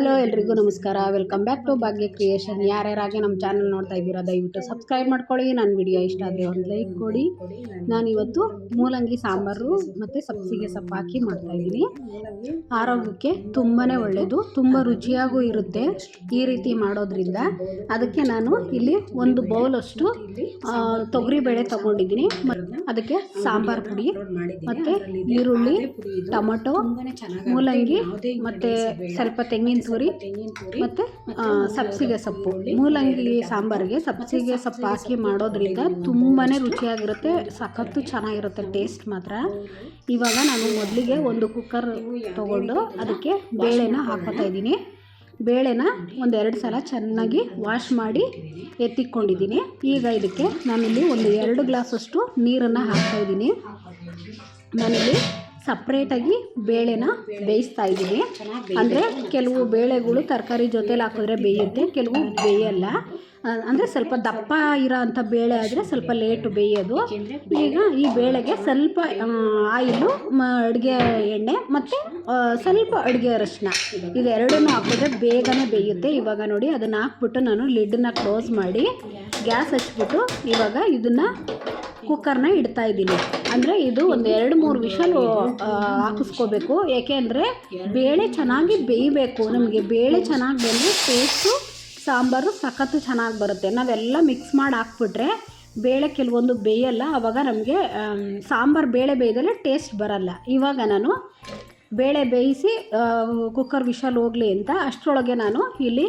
Hello, ಎಲ್ರಿಗೂ ನಮಸ್ಕಾರ. Welcome back to Bhagya creation ಯಾರ್ಯಾರಾಗೆ ನಮ್ಮ ಚಾನಲ್ ನೋಡ್ತಾ ಇದ್ದೀರಾ ದಯವಿಟ್ಟು ಸಬ್ಸ್ಕ್ರೈಬ್ ಮಾಡ್ಕೊಳ್ಳಿ. ನನ್ನ ವಿಡಿಯೋ ಇಷ್ಟ ಆದರೆ ಒಂದು ಲೈಕ್ ಕೊಡಿ. ನಾನಿವತ್ತು ಮೂಲಂಗಿ ಸಾಂಬಾರು ಮತ್ತು ಸಬ್ಸಿಗೆ ಸೊಪ್ಪು ಹಾಕಿ ಮಾಡ್ತಾಯಿದ್ದೀನಿ ಆರೋಗ್ಯಕ್ಕೆ ತುಂಬಾ ಒಳ್ಳೆಯದು ತುಂಬ ರುಚಿಯಾಗೂ ಇರುತ್ತೆ ಈ ರೀತಿ ಮಾಡೋದ್ರಿಂದ. ಅದಕ್ಕೆ ನಾನು ಇಲ್ಲಿ ಒಂದು ಬೌಲಷ್ಟು ತೊಗರಿಬೇಳೆ ತೊಗೊಂಡಿದ್ದೀನಿ. ಅದಕ್ಕೆ ಸಾಂಬಾರು ಪುಡಿ ಮತ್ತು ಈರುಳ್ಳಿ, ಟೊಮೊಟೊ, ಮೂಲಂಗಿ ಮತ್ತು ಸ್ವಲ್ಪ ತೆಂಗಿನ ತುರಿ ಮತ್ತು ಸಬ್ಸಿಗೆ ಸೊಪ್ಪು. ಮೂಲಂಗಿ ಸಾಂಬಾರಿಗೆ ಸಬ್ಸಿಗೆ ಸೊಪ್ಪು ಹಾಕಿ ಮಾಡೋದ್ರಿಂದ ತುಂಬಾ ರುಚಿಯಾಗಿರುತ್ತೆ, ಸಖತ್ತು ಚೆನ್ನಾಗಿರುತ್ತೆ ಟೇಸ್ಟ್ ಮಾತ್ರ. ಇವಾಗ ನಾನು ಮೊದಲಿಗೆ ಒಂದು ಕುಕ್ಕರ್ ತೊಗೊಂಡು ಅದಕ್ಕೆ ಬೇಳೆನ ಹಾಕೋತಾ ಇದ್ದೀನಿ. ಬೇಳೆನ ಒಂದೆರಡು ಸಲ ಚೆನ್ನಾಗಿ ವಾಶ್ ಮಾಡಿ ಎತ್ತಿಕೊಂಡಿದ್ದೀನಿ. ಈಗ ಇದಕ್ಕೆ ನಾನಿಲ್ಲಿ ಒಂದು ಎರಡು ಗ್ಲಾಸಷ್ಟು ನೀರನ್ನು ಹಾಕ್ತಾಯಿದ್ದೀನಿ ನಾನಿಲ್ಲಿ ಸಪ್ರೇಟಾಗಿ ಬೇಳೆನ ಬೇಯಿಸ್ತಾ ಇದ್ದೀನಿ ಅಂದರೆ ಕೆಲವು ಬೇಳೆಗಳು ತರಕಾರಿ ಜೊತೆಲಿ ಹಾಕಿದ್ರೆ ಬೇಯುತ್ತೆ, ಕೆಲವು ಬೇಯಲ್ಲ. ಅಂದರೆ ಸ್ವಲ್ಪ ದಪ್ಪ ಇರೋ ಅಂಥ ಬೇಳೆ ಆದರೆ ಸ್ವಲ್ಪ ಲೇಟು ಬೇಯೋದು. ಈಗ ಈ ಬೇಳೆಗೆ ಸ್ವಲ್ಪ ಆಯಿಲು, ಮ, ಅಡುಗೆ ಎಣ್ಣೆ ಮತ್ತು ಸ್ವಲ್ಪ ಅಡುಗೆ ಅರಶಿನ. ಇದೆರಡನ್ನೂ ಹಾಕಿದ್ರೆ ಬೇಗನೆ ಬೇಯುತ್ತೆ. ಇವಾಗ ನೋಡಿ ಅದನ್ನು ಹಾಕ್ಬಿಟ್ಟು ನಾನು ಲಿಡ್ಡನ್ನ ಕ್ಲೋಸ್ ಮಾಡಿ ಗ್ಯಾಸ್ ಹಚ್ಬಿಟ್ಟು ಇವಾಗ ಇದನ್ನು ಕುಕ್ಕರ್ನ ಇಡ್ತಾ ಇದ್ದೀನಿ. ಅಂದರೆ ಇದು ಒಂದು ಎರಡು ಮೂರು ವಿಷಲ್ ಹಾಕಿಸ್ಕೋಬೇಕು. ಏಕೆಂದರೆ ಬೇಳೆ ಚೆನ್ನಾಗಿ ಬೇಯಬೇಕು. ನಮಗೆ ಬೇಳೆ ಚೆನ್ನಾಗಿ ಬೆಂದರೆ ಟೇಸ್ಟು ಸಾಂಬಾರು ಸಖತ್ತು ಚೆನ್ನಾಗಿ ಬರುತ್ತೆ. ನಾವೆಲ್ಲ ಮಿಕ್ಸ್ ಮಾಡಿ ಹಾಕ್ಬಿಟ್ರೆ ಬೇಳೆ ಕೆಲವೊಂದು ಬೇಯಲ್ಲ ಆವಾಗ ನಮಗೆ ಸಾಂಬಾರು ಬೇಳೆ ಬೇಯ್ದಲ್ಲೇ ಟೇಸ್ಟ್ ಬರಲ್ಲ. ಇವಾಗ ನಾನು ಬೇಳೆ ಬೇಯಿಸಿ ಕುಕ್ಕರ್ ವಿಷಲ್ ಹೋಗಲಿ ಅಂತ ಅಷ್ಟರೊಳಗೆ ನಾನು ಇಲ್ಲಿ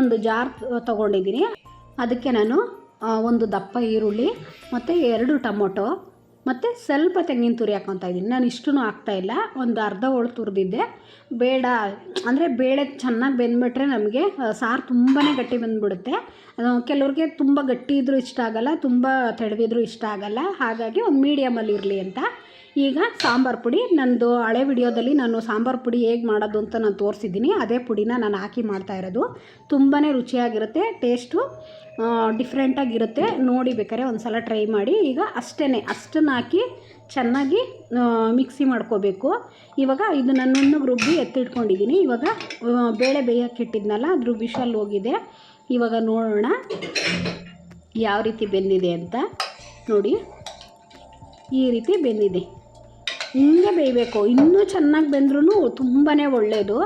ಒಂದು ಜಾರ್ ತಗೊಂಡಿದ್ದೀನಿ. ಅದಕ್ಕೆ ನಾನು ಒಂದು ದಪ್ಪ ಈರುಳ್ಳಿ, ಮತ್ತು ಎರಡು ಟೊಮೊಟೊ, ಮತ್ತು ಸ್ವಲ್ಪ ತೆಂಗಿನ ತುರಿ ಹಾಕ್ಕೊತಾ ಇದ್ದೀನಿ. ನಾನು ಇಷ್ಟೂ ಹಾಕ್ತಾಯಿಲ್ಲ ಒಂದು ಅರ್ಧ ಹೋಳು ತುರಿದಿದ್ದೆ. ಬೇಡ, ಅಂದರೆ ಬೇಳೆ ಚೆನ್ನಾಗಿ ಬೆಂದ್ಬಿಟ್ರೆ ನಮಗೆ ಸಾರು ತುಂಬಾ ಗಟ್ಟಿ ಬಂದುಬಿಡುತ್ತೆ. ಕೆಲವ್ರಿಗೆ ತುಂಬ ಗಟ್ಟಿ ಇದ್ದರೂ ಇಷ್ಟ ಆಗಲ್ಲ, ತುಂಬ ತೆಡವಿದ್ರೂ ಇಷ್ಟ ಆಗಲ್ಲ. ಹಾಗಾಗಿ ಒಂದು ಮೀಡಿಯಮಲ್ಲಿ ಇರಲಿ ಅಂತ. ಈಗ ಸಾಂಬಾರು ಪುಡಿ, ನಂದು ಹಳೆ ವಿಡಿಯೋದಲ್ಲಿ ನಾನು ಸಾಂಬಾರು ಪುಡಿ ಹೇಗೆ ಮಾಡೋದು ಅಂತ ನಾನು ತೋರಿಸಿದ್ದೀನಿ. ಅದೇ ಪುಡಿನ ನಾನು ಹಾಕಿ ಮಾಡ್ತಾ ಇರೋದು. ತುಂಬಾ ರುಚಿಯಾಗಿರುತ್ತೆ ಟೇಸ್ಟು ಡಿಫ್ರೆಂಟಾಗಿರುತ್ತೆ ನೋಡಿ ಬೇಕಾದ್ರೆ ಒಂದು ಸಲ ಟ್ರೈ ಮಾಡಿ. ಈಗ ಅಷ್ಟೇ ಅಷ್ಟನ್ನು ಹಾಕಿ ಚೆನ್ನಾಗಿ ಮಿಕ್ಸಿ ಮಾಡ್ಕೋಬೇಕು. ಇವಾಗ ಇದು ನುಣ್ಣಗೆ ರುಬ್ಬಿ ಎತ್ತಿಟ್ಕೊಂಡಿದ್ದೀನಿ ಇವಾಗ ಬೇಳೆ ಬೇಯೋಕ್ಕೆ ಇಟ್ಟಿದ್ನಲ್ಲ ಅದ್ರ ವಿಷಲ್ ಹೋಗಿದೆ. ಇವಾಗ ನೋಡೋಣ ಯಾವ ರೀತಿ ಬೆಂದಿದೆ ಅಂತ. ನೋಡಿ, ಈ ರೀತಿ ಬೆಂದಿದೆ. ಹಿಂಗೆ ಬೇಯಬೇಕು. ಇನ್ನೂ ಚೆನ್ನಾಗಿ ಬೆಂದ್ರೂ ತುಂಬಾ ಒಳ್ಳೆಯದು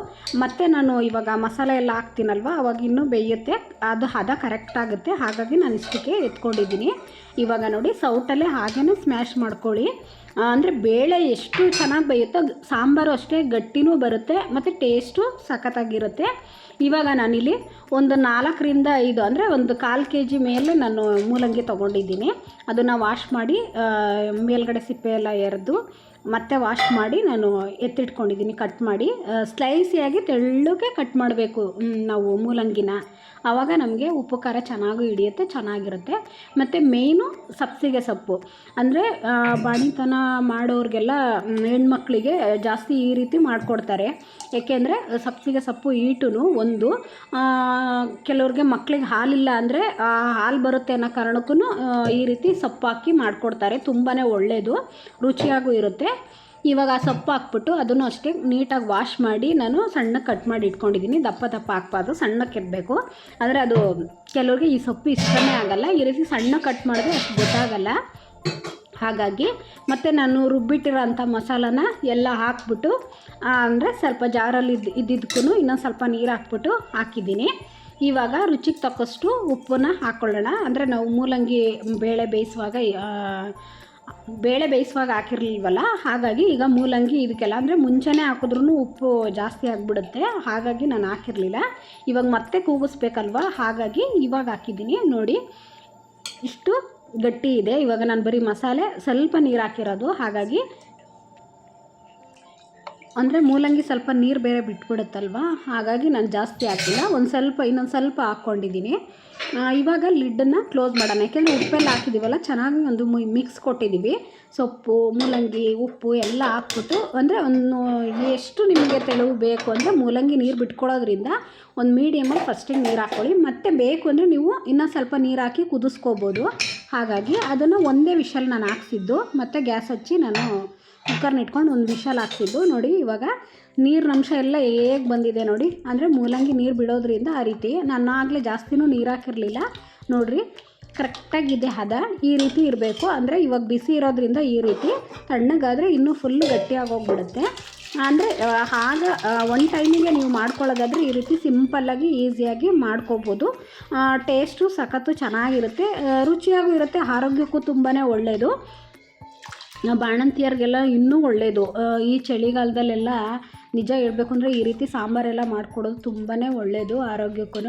ಮತ್ತು ನಾನು ಇವಾಗ ಮಸಾಲೆ ಎಲ್ಲ ಹಾಕ್ತೀನಲ್ವ, ಅವಾಗ ಇನ್ನೂ ಬೇಯುತ್ತೆ. ಅದು ಹದ ಕರೆಕ್ಟ್ ಆಗುತ್ತೆ. ಹಾಗಾಗಿ ನಾನು ಇಷ್ಟಕ್ಕೆ ಎತ್ಕೊಂಡಿದ್ದೀನಿ. ಇವಾಗ ನೋಡಿ, ಸೌಟಲ್ಲೇ ಹಾಗೇ ಸ್ಮ್ಯಾಶ್ ಮಾಡ್ಕೊಳ್ಳಿ. ಅಂದರೆ ಬೇಳೆ ಎಷ್ಟು ಚೆನ್ನಾಗಿ ಬೇಯುತ್ತೋ ಸಾಂಬಾರು ಅಷ್ಟೇ ಗಟ್ಟಿನೂ ಬರುತ್ತೆ, ಮತ್ತು ಟೇಸ್ಟು ಸಖತ್ತಾಗಿರುತ್ತೆ. ಇವಾಗ ನಾನಿಲ್ಲಿ ಒಂದು ನಾಲ್ಕರಿಂದ ಐದು, ಅಂದರೆ ಒಂದು ಕಾಲು ಕೆ ಜಿ ಮೇಲೆ ನಾನು ಮೂಲಂಗಿ ತೊಗೊಂಡಿದ್ದೀನಿ. ಅದನ್ನು ವಾಶ್ ಮಾಡಿ ಮೇಲ್ಗಡೆ ಸಿಪ್ಪೆ ಎಲ್ಲ ಎರೆದು ಮತ್ತೆ ವಾಶ್ ಮಾಡಿ ನಾನು ಎತ್ತಿಟ್ಕೊಂಡಿದ್ದೀನಿ ಕಟ್ ಮಾಡಿ. ಸ್ಲೈಸಿಯಾಗಿ ತೆಳ್ಳಗೆ ಕಟ್ ಮಾಡಬೇಕು ನಾವು ಮೂಲಂಗಿನ. ಆವಾಗ ನಮಗೆ ಉಪ್ಪು, ಖಾರ ಚೆನ್ನಾಗೂ ಹಿಡಿಯುತ್ತೆ, ಚೆನ್ನಾಗಿರುತ್ತೆ. ಮತ್ತು ಮೇಯ್ನು ಸಬ್ಸಿಗೆ ಸೊಪ್ಪು. ಅಂದರೆ ಬಾಣಿತನ ಮಾಡೋರಿಗೆಲ್ಲ ಹೆಣ್ಮಕ್ಳಿಗೆ ಜಾಸ್ತಿ ಈ ರೀತಿ ಮಾಡಿಕೊಡ್ತಾರೆ. ಏಕೆಂದರೆ ಸಬ್ಸಿಗೆ ಸೊಪ್ಪು ಈಟು ಒಂದು. ಕೆಲವ್ರಿಗೆ ಮಕ್ಳಿಗೆ ಹಾಲಿಲ್ಲ ಅಂದರೆ ಹಾಲು ಬರುತ್ತೆ ಅನ್ನೋ ಕಾರಣಕ್ಕೂ ಈ ರೀತಿ ಸೊಪ್ಪು ಹಾಕಿ ಮಾಡಿಕೊಡ್ತಾರೆ. ತುಂಬಾ ಒಳ್ಳೆಯದು ರುಚಿಯಾಗೂ ಇರುತ್ತೆ. ಇವಾಗ ಆ ಸೊಪ್ಪು ಹಾಕ್ಬಿಟ್ಟು ಅದನ್ನು ಅಷ್ಟೇ ನೀಟಾಗಿ ವಾಶ್ ಮಾಡಿ ನಾನು ಸಣ್ಣಕ್ಕೆ ಕಟ್ ಮಾಡಿ ಇಟ್ಕೊಂಡಿದ್ದೀನಿ. ದಪ್ಪ ದಪ್ಪ ಹಾಕ್ಬಾರ್ದು, ಸಣ್ಣಕ್ಕೆ ಇರಬೇಕು. ಆದರೆ ಅದು ಕೆಲವ್ರಿಗೆ ಈ ಸೊಪ್ಪು ಇಷ್ಟನೇ ಆಗಲ್ಲ. ಈ ರೀತಿ ಸಣ್ಣ ಕಟ್ ಮಾಡಿದ್ರೆ ಅಷ್ಟು ಗೊತ್ತಾಗಲ್ಲ. ಹಾಗಾಗಿ ಮತ್ತು ನಾನು ರುಬ್ಬಿಟ್ಟಿರೋ ಅಂಥ ಮಸಾಲನ ಎಲ್ಲ ಹಾಕ್ಬಿಟ್ಟು ಅಂದರೆ ಸ್ವಲ್ಪ ಜಾರಲ್ಲಿ ಇದ್ದು ಇದ್ದಿದ್ದಕ್ಕೂ ಇನ್ನೊಂದು ಸ್ವಲ್ಪ ನೀರು ಹಾಕ್ಬಿಟ್ಟು ಹಾಕಿದ್ದೀನಿ. ಇವಾಗ ರುಚಿಗೆ ತಕ್ಕಷ್ಟು ಉಪ್ಪನ್ನ ಹಾಕ್ಕೊಳ್ಳೋಣ ಅಂದರೆ ನಾವು ಮೂಲಂಗಿ ಬೇಳೆ ಬೇಯಿಸುವಾಗ ಬೇಳೆ ಬೇಯಿಸುವಾಗ ಹಾಕಿರ್ಲಿಲ್ವಲ್ಲ? ಹಾಗಾಗಿ ಈಗ ಮೂಲಂಗಿ ಇದಕ್ಕೆಲ್ಲ ಅಂದರೆ ಮುಂಚೆನೇ ಹಾಕಿದ್ರೂ ಉಪ್ಪು ಜಾಸ್ತಿ ಆಗಿಬಿಡುತ್ತೆ. ಹಾಗಾಗಿ ನಾನು ಹಾಕಿರಲಿಲ್ಲ. ಇವಾಗ ಮತ್ತೆ ಕೂಗಿಸ್ಬೇಕಲ್ವ? ಹಾಗಾಗಿ ಇವಾಗ ಹಾಕಿದ್ದೀನಿ. ನೋಡಿ, ಇಷ್ಟು ಗಟ್ಟಿ ಇದೆ. ಇವಾಗ ನಾನು ಬರೀ ಮಸಾಲೆ, ಸ್ವಲ್ಪ ನೀರು ಹಾಕಿರೋದು. ಹಾಗಾಗಿ ಅಂದರೆ ಮೂಲಂಗಿ ಸ್ವಲ್ಪ ನೀರು ಬೇರೆ ಬಿಟ್ಬಿಡುತ್ತಲ್ವ? ಹಾಗಾಗಿ ನಾನು ಜಾಸ್ತಿ ಹಾಕಿಲ್ಲ. ಒಂದು ಸ್ವಲ್ಪ, ಇನ್ನೊಂದು ಸ್ವಲ್ಪ ಹಾಕ್ಕೊಂಡಿದ್ದೀನಿ ಇವಾಗ ಲಿಡ್ಡನ್ನು ಕ್ಲೋಸ್ ಮಾಡೋಣ. ಯಾಕೆಂದರೆ ಉಪ್ಪೆಲ್ಲ ಹಾಕಿದ್ದೀವಲ್ಲ ಚೆನ್ನಾಗಿ ಒಂದು ಮಿಕ್ಸ್ ಕೊಟ್ಟಿದ್ದೀವಿ ಸೊಪ್ಪು, ಮೂಲಂಗಿ, ಉಪ್ಪು ಎಲ್ಲ ಹಾಕ್ಬಿಟ್ಟು, ಅಂದರೆ ಒಂದು ಎಷ್ಟು ನಿಮಗೆ ತೆಳು ಬೇಕು ಅಂದರೆ ಮೂಲಂಗಿ ನೀರು ಬಿಟ್ಕೊಳ್ಳೋದ್ರಿಂದ ಒಂದು ಮೀಡಿಯಮಲ್ಲಿ ಫಸ್ಟಿಗೆ ನೀರು ಹಾಕ್ಕೊಳ್ಳಿ ಮತ್ತು ಬೇಕು ಅಂದರೆ ನೀವು ಇನ್ನೂ ಸ್ವಲ್ಪ ನೀರು ಹಾಕಿ ಕುದಿಸ್ಕೋಬೋದು. ಹಾಗಾಗಿ ಅದನ್ನು ಒಂದೇ ವಿಷಲ್ ನಾನು ಹಾಕ್ಸಿದ್ದು. ಮತ್ತು ಗ್ಯಾಸ್ ಹಚ್ಚಿ ನಾನು ಕುಕ್ಕರ್ನ ಇಟ್ಕೊಂಡು ಒಂದು ವಿಶಲ್ ಹಾಕ್ತಿದ್ದು ನೋಡಿ, ಇವಾಗ ನೀರಿನ ಅಂಶ ಎಲ್ಲ ಹೇಗೆ ಬಂದಿದೆ ನೋಡಿ. ಅಂದರೆ ಮೂಲಂಗಿ ನೀರು ಬಿಡೋದ್ರಿಂದ ಆ ರೀತಿ. ನಾನು ಆಗಲೇ ಜಾಸ್ತಿನೂ ನೀರು ಹಾಕಿರಲಿಲ್ಲ. ನೋಡಿರಿ ಕರೆಕ್ಟಾಗಿದೆ ಹದ. ಈ ರೀತಿ ಇರಬೇಕು. ಅಂದರೆ ಇವಾಗ ಬಿಸಿ ಇರೋದ್ರಿಂದ ಈ ರೀತಿ. ತಣ್ಣಗಾದರೆ ಇನ್ನೂ ಫುಲ್ಲು ಗಟ್ಟಿಯಾಗೋಗ್ಬಿಡುತ್ತೆ ಅಂದರೆ ಆಗ ಒನ್ ಟೈಮಿಗೆ ನೀವು ಮಾಡ್ಕೊಳ್ಳೋದಾದರೆ ಈ ರೀತಿ ಸಿಂಪಲ್ಲಾಗಿ ಈಸಿಯಾಗಿ ಮಾಡ್ಕೋಬೋದು. ಟೇಸ್ಟು ಸಖತ್ತು ಚೆನ್ನಾಗಿರುತ್ತೆ. ರುಚಿಯಾಗೂ ಇರುತ್ತೆ, ಆರೋಗ್ಯಕ್ಕೂ ತುಂಬಾ ಒಳ್ಳೆಯದು ಬಾಣಂತಿಯರಿಗೆಲ್ಲ ಇನ್ನೂ ಒಳ್ಳೆಯದು ಈ ಚಳಿಗಾಲದಲ್ಲೆಲ್ಲ ನಿಜ ಹೇಳಬೇಕು ಅಂದರೆ ಈ ರೀತಿ ಸಾಂಬಾರೆಲ್ಲ ಮಾಡಿಕೊಡೋದು ತುಂಬಾ ಒಳ್ಳೆಯದು ಆರೋಗ್ಯಕ್ಕೂ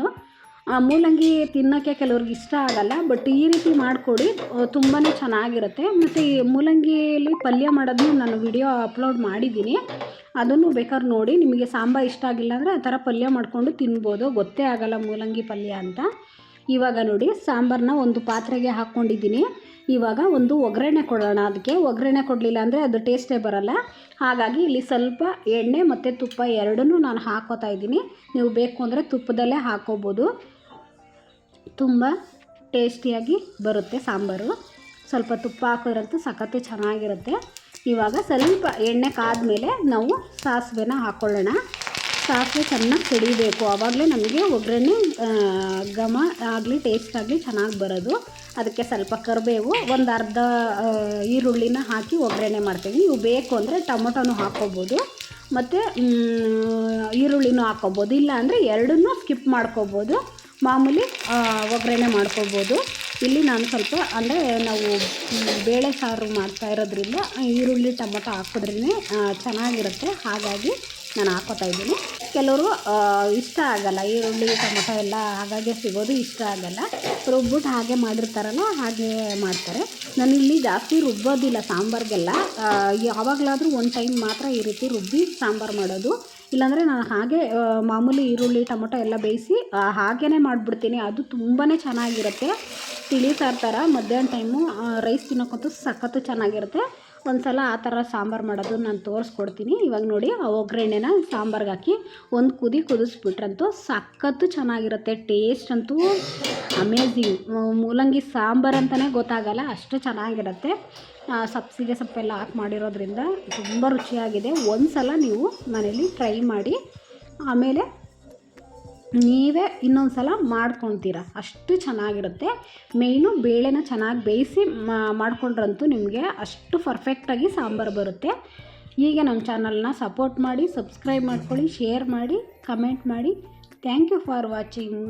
ಮೂಲಂಗಿ ತಿನ್ನೋಕ್ಕೆ ಕೆಲವ್ರಿಗೆ ಇಷ್ಟ ಆಗಲ್ಲ, ಬಟ್ ಈ ರೀತಿ ಮಾಡಿಕೊಡಿ ತುಂಬಾ ಚೆನ್ನಾಗಿರುತ್ತೆ. ಮತ್ತು ಈ ಮೂಲಂಗಿಯಲ್ಲಿ ಪಲ್ಯ ಮಾಡೋದನ್ನು ನಾನು ವಿಡಿಯೋ ಅಪ್ಲೋಡ್ ಮಾಡಿದ್ದೀನಿ. ಅದನ್ನು ಬೇಕಾದ್ರೆ ನೋಡಿ, ನಿಮಗೆ ಸಾಂಬಾರು ಇಷ್ಟ ಆಗಿಲ್ಲ ಅಂದರೆ ಆ ಥರ ಪಲ್ಯ ಮಾಡಿಕೊಂಡು ತಿನ್ಬೋದು. ಗೊತ್ತೇ ಆಗಲ್ಲ ಮೂಲಂಗಿ ಪಲ್ಯ ಅಂತ. ಇವಾಗ ನೋಡಿ ಸಾಂಬಾರನ್ನ ಒಂದು ಪಾತ್ರೆಗೆ ಹಾಕ್ಕೊಂಡಿದ್ದೀನಿ. ಇವಾಗ ಒಂದು ಒಗ್ಗರಣೆ ಕೊಡೋಣ. ಅದಕ್ಕೆ ಒಗ್ಗರಣೆ ಕೊಡಲಿಲ್ಲ ಅಂದರೆ ಅದು ಟೇಸ್ಟೇ ಬರಲ್ಲ. ಹಾಗಾಗಿ ಇಲ್ಲಿ ಸ್ವಲ್ಪ ಎಣ್ಣೆ ಮತ್ತು ತುಪ್ಪ ಎರಡನ್ನೂ ನಾನು ಹಾಕೋತಾ ಇದ್ದೀನಿ. ನೀವು ಬೇಕು ಅಂದರೆ ತುಪ್ಪದಲ್ಲೇ ಹಾಕೋಬೋದು. ತುಂಬ ಟೇಸ್ಟಿಯಾಗಿ ಬರುತ್ತೆ ಸಾಂಬಾರು. ಸ್ವಲ್ಪ ತುಪ್ಪ ಹಾಕೋದ್ರಂತೂ ಸಖತ್ತು ಚೆನ್ನಾಗಿರುತ್ತೆ. ಇವಾಗ ಸ್ವಲ್ಪ ಎಣ್ಣೆ ಕಾದ ಮೇಲೆ ನಾವು ಸಾಸಿವೆನ ಹಾಕ್ಕೊಳ್ಳೋಣ ಸಾಸಿವೆ ಚೆನ್ನಾಗಿ ಕಡಿಬೇಕು. ಆವಾಗಲೇ ನಮಗೆ ಒಗ್ಗರಣೆ ಘಮ ಆಗಲಿ ಟೇಸ್ಟ್ ಆಗಲಿ ಚೆನ್ನಾಗಿ ಬರೋದು. ಅದಕ್ಕೆ ಸ್ವಲ್ಪ ಕರಿಬೇವು, ಒಂದು ಅರ್ಧ ಈರುಳ್ಳಿನ ಹಾಕಿ ಒಗ್ಗರಣೆ ಮಾಡ್ತೀವಿ ನೀವು ಬೇಕು ಅಂದರೆ ಟೊಮೊಟೊನೂ ಹಾಕ್ಕೋಬೋದು. ಮತ್ತು ಈರುಳ್ಳಿನೂ ಹಾಕ್ಕೋಬೋದು. ಇಲ್ಲ ಅಂದರೆ ಎರಡನ್ನೂ ಸ್ಕಿಪ್ ಮಾಡ್ಕೋಬೋದು. ಮಾಮೂಲಿ ಒಗ್ಗರಣೆ ಮಾಡ್ಕೋಬೋದು. ಇಲ್ಲಿ ನಾನು ಸ್ವಲ್ಪ, ಅಂದರೆ ನಾವು ಬೇಳೆ ಸಾರು ಮಾಡ್ತಾ ಇರೋದ್ರಿಂದ ಈರುಳ್ಳಿ, ಟೊಮೊಟೊ ಹಾಕಿದ್ರೇ ಚೆನ್ನಾಗಿರುತ್ತೆ. ಹಾಗಾಗಿ ನಾನು ಹಾಕೋತಾ ಇದ್ದೀನಿ. ಕೆಲವರು ಇಷ್ಟ ಆಗಲ್ಲ. ಈರುಳ್ಳಿ, ಟೊಮೊಟೊ ಎಲ್ಲ ಹಾಗಾಗಿ ಸಿಗೋದು ಇಷ್ಟ ಆಗಲ್ಲ. ರುಬ್ಬಿಟ್ಟು ಹಾಗೆ ಮಾಡಿರ್ತಾರಲ್ಲ, ಹಾಗೆ ಮಾಡ್ತಾರೆ. ನಾನು ಇಲ್ಲಿ ಜಾಸ್ತಿ ರುಬ್ಬೋದಿಲ್ಲ ಸಾಂಬಾರಿಗೆಲ್ಲ. ಯಾವಾಗಲಾದರೂ ಒಂದು ಟೈಮ್ ಮಾತ್ರ ಈ ರೀತಿ ರುಬ್ಬಿ ಸಾಂಬಾರು ಮಾಡೋದು. ಇಲ್ಲಾಂದರೆ ನಾನು ಹಾಗೆ ಮಾಮೂಲಿ ಈರುಳ್ಳಿ, ಟೊಮೊಟೊ ಎಲ್ಲ ಬೇಯಿಸಿ ಹಾಗೇ ಮಾಡಿಬಿಡ್ತೀನಿ. ಅದು ತುಂಬಾ ಚೆನ್ನಾಗಿರುತ್ತೆ. ತಿಳಿ ಸಾರು ಥರ ಮಧ್ಯಾಹ್ನ ಟೈಮು ರೈಸ್ ತಿನ್ನೋಕ್ಕಂತೂ ಸಖತ್ತು ಚೆನ್ನಾಗಿರುತ್ತೆ. ಒಂದು ಸಲ ಆ ಥರ ಸಾಂಬಾರು ಮಾಡೋದು ನಾನು ತೋರಿಸ್ಕೊಡ್ತೀನಿ. ಇವಾಗ ನೋಡಿ, ಆ ಒಗ್ಗರಣೆನ ಸಾಂಬಾರ್ಗೆ ಹಾಕಿ ಒಂದು ಕುದಿ ಕುದಿಸ್ಬಿಟ್ರಂತೂ ಸಖತ್ತು ಚೆನ್ನಾಗಿರುತ್ತೆ. ಟೇಸ್ಟ್ ಅಂತೂ ಅಮೇಝಿಂಗ್ ಮೂಲಂಗಿ ಸಾಂಬಾರು ಅಂತಲೇ ಗೊತ್ತಾಗಲ್ಲ, ಅಷ್ಟು ಚೆನ್ನಾಗಿರುತ್ತೆ. ಸಬ್ಸಿಗೆ ಸೊಪ್ಪೆಲ್ಲ ಹಾಕಿ ಮಾಡಿರೋದ್ರಿಂದ ತುಂಬ ರುಚಿಯಾಗಿದೆ. ಒಂದು ಸಲ ನೀವು ಮನೇಲಿ ಟ್ರೈ ಮಾಡಿ, ಆಮೇಲೆ ನೀವೇ ಇನ್ನೊಂದು ಸಲ ಮಾಡ್ಕೊತೀರ ಅಷ್ಟು ಚೆನ್ನಾಗಿರುತ್ತೆ. ಮೇಯ್ನು ಬೇಳೆನ ಚೆನ್ನಾಗಿ ಬೇಯಿಸಿ ಮಾಡ್ಕೊಂಡ್ರಂತೂ ನಿಮಗೆ ಅಷ್ಟು ಪರ್ಫೆಕ್ಟಾಗಿ ಸಾಂಬಾರು ಬರುತ್ತೆ. ಹೀಗೆ ನಮ್ಮ ಚಾನಲ್ನ ಸಪೋರ್ಟ್ ಮಾಡಿ ಸಬ್ಸ್ಕ್ರೈಬ್ ಮಾಡ್ಕೊಳ್ಳಿ ಶೇರ್ ಮಾಡಿ ಕಮೆಂಟ್ ಮಾಡಿ. Thank you for watching